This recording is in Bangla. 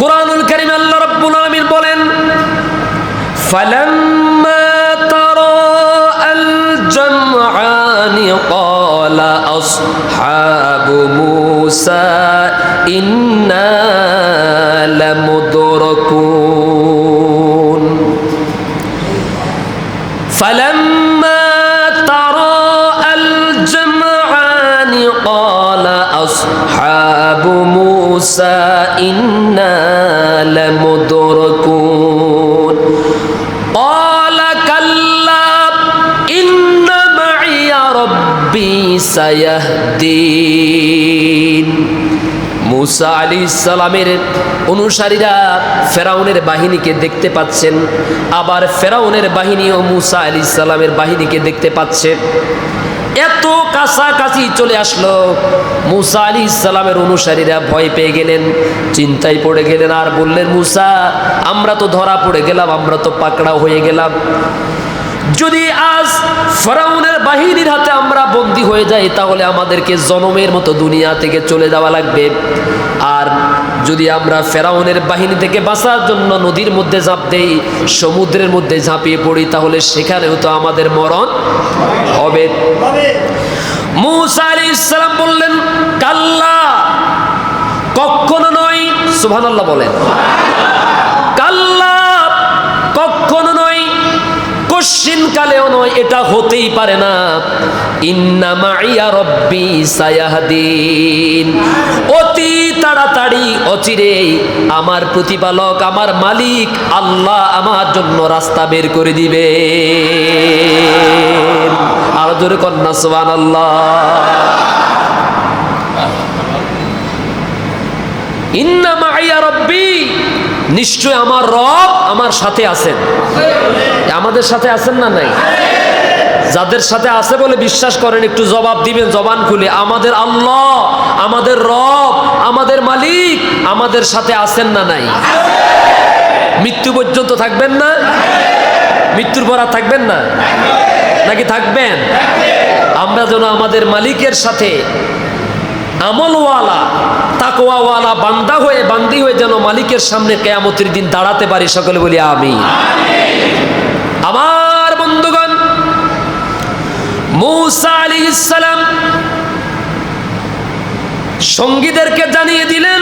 কোরআনুল কারিম আল্লাহ রাব্বুল আমিন বলেন ফালাম্মা তারা আল জামআনি ক্বালা আসহাবু মূসা ইন্না লামুদরাকুন ফালাম্মা তারা আল জামআনি ক্বালা আসহাবু মূসা মুসা ইন্না লামুদরকুন ক্বালা কাল্লা ইন্না মাইয়া রাব্বি মুসা আলী সালামের অনুসারীরা ফেরাউনের বাহিনীকে দেখতে পাচ্ছেন। আবার ফেরাউনের বাহিনীও মুসা আলী সালামের বাহিনীকে দেখতে পাচ্ছেন এত কাছাকাছি চলে আসলো। মুসা আলী ইসলামের অনুসারীরা ভয় পেয়ে গেলেন, চিন্তায় পড়ে গেলেন আর বললেন, মুসা, আমরা তো ধরা পড়ে গেলাম, আমরা তো পাকড়াও হয়ে গেলাম। যদি আজ ফরাউনের বাহিনীর হাতে আমরা বন্দী হয়ে যাই, তাহলে আমাদেরকে জনমের মতো দুনিয়া থেকে চলে যাওয়া লাগবে। আর যদি আমরা ফেরাউনের বাহিনী থেকে বাঁচার জন্য নদীর মধ্যে ঝাঁপ দেই, সমুদ্রের মধ্যে ঝাঁপিয়ে পড়ি, তাহলে সেখানেও তো আমাদের মরণ হবে। বললেন, কাল্লা, কখনো নয়, সুবহানাল্লাহ বলেন, কাল্লা, কখনো নয় কশিন কালেও নয়, এটা হতেই পারে না। ইন্না মাইয়া রব্বি সায়াহদিন। অতি তাড়াতাড়ি অচিরে আমার প্রতিপালক, আমার মালিক আল্লাহ আমার জন্য রাস্তা বের করে দিবে আরও জোরে কন্যা সোহান আল্লাহ ইন্না মাইয়া রব্বি, নিশ্চয় আমার রব আমার সাথে আছেন। আমাদের সাথে আছেন না নাই? যাদের সাথে আছে বলে বিশ্বাস করেন, একটু জবাব দিবেন, জবান খুলে। আমাদের আল্লাহ, আমাদের রব, আমাদের মালিক, আমাদের সাথে আছেন না নাই? মৃত্যু পর্যন্ত থাকবেন না? মৃত্যুর পর আর থাকবেন না? নাকি থাকবেন? আমরা যেন আমাদের মালিকের সাথে আমলওয়ালা, তাকওয়াওয়ালা, বান্দা হয়ে, বান্দি হয়ে যেন মালিকের সামনে কেয়ামতের দিন দাঁড়াতে পারি, সকলে বলি আমি সালাম সঙ্গীদেরকে জানিয়ে দিলেন